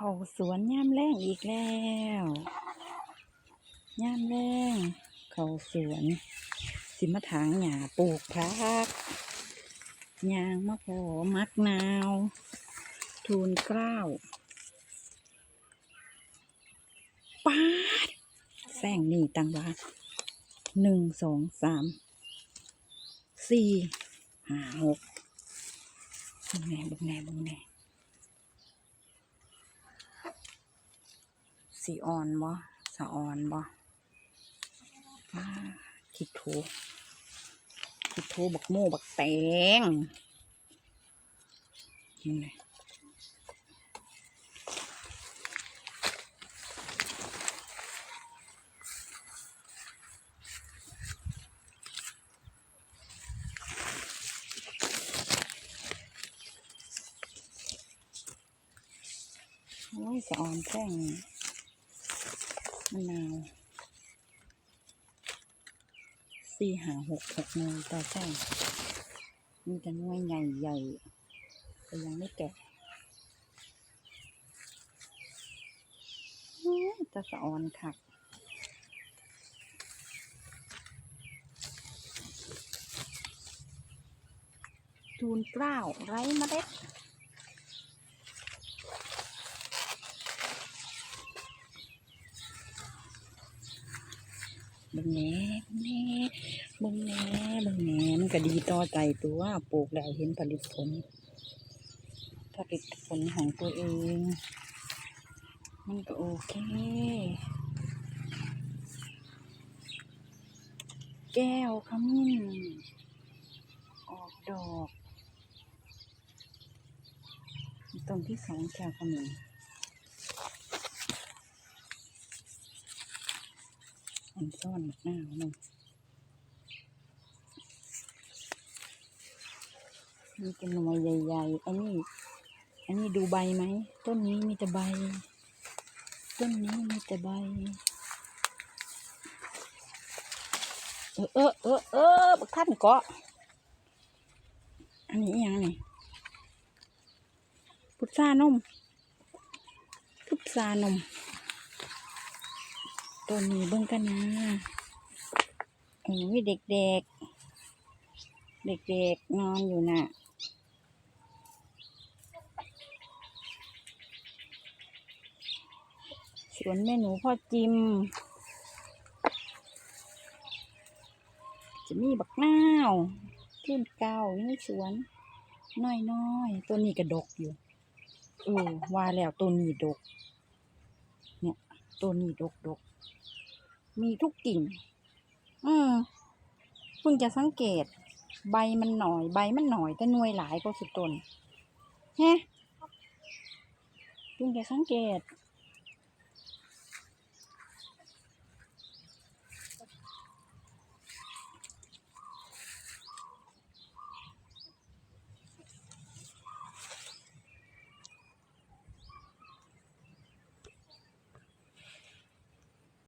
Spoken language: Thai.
เขาสวนย่ามแรงอีกแล้วย่ามแรงเขาสวน สิมาถางหญ้าปลูกพักยางมะพร้าวมักนาว ทูนกล้าวป้าดแซงนี่ตังวาหนึ่งสองสามสี่ห้าหกบุงแน่บุงแน่บุงแน่ สีอ่อนบ่สะอ่อนบ่ป้าดคิดถูกคิดถูบักโม่บักแตงนี่เลยโอ้ยสะออนแป้ง มะนาวสี่หาหกหกหน่วยต่อแป้งมีแต่หน่วยใหญ่ๆแต่ยังไม่แก่โอ้ยแตะสะออนคักทูนเกล้าไร้เมล็ด บึงแหน่บึงแหน่บึงแหน่บึงแหน่มันก็ดีต่อใจตัวปลูกแล้วเห็นผลิตผล ผลิตผลของตัวเอง มันก็โอเค แก้วขมิ้น ออกดอกต้นที่สองแก้วขมิ้น อันซ่อนหน้าหนึ่งนี่เป็นหน่วยใหญ่ๆ อันนี้ อันนี้ดูใบไหม ต้นนี้มีแต่ใบ ต้นนี้มีแต่ใบ เออเออเออเออบักท่านเกาะ อันนี้ยังนี่พุทรานมพุทรานม ตัวนี้เบิ่งกันนะโอ้ยเด็กๆ เด็กๆ นอนอยู่น่ะ สวนแม่หนูพ่อจิม จะมีบักนาวขึ้นเก้าอยู่ในสวน น้อยๆ ตัวนี้กระดกอยู่เออว่าแล้วตัวนี้ดก เนี่ย ตัวนี้ดกดก มีทุกกิ่ง อืมเพิ่งจะสังเกต ใบมันหน่อย ใบมันหน่อย แต่หน่วยหลายก็สุดตนแฮะเพิ่งจะสังเกต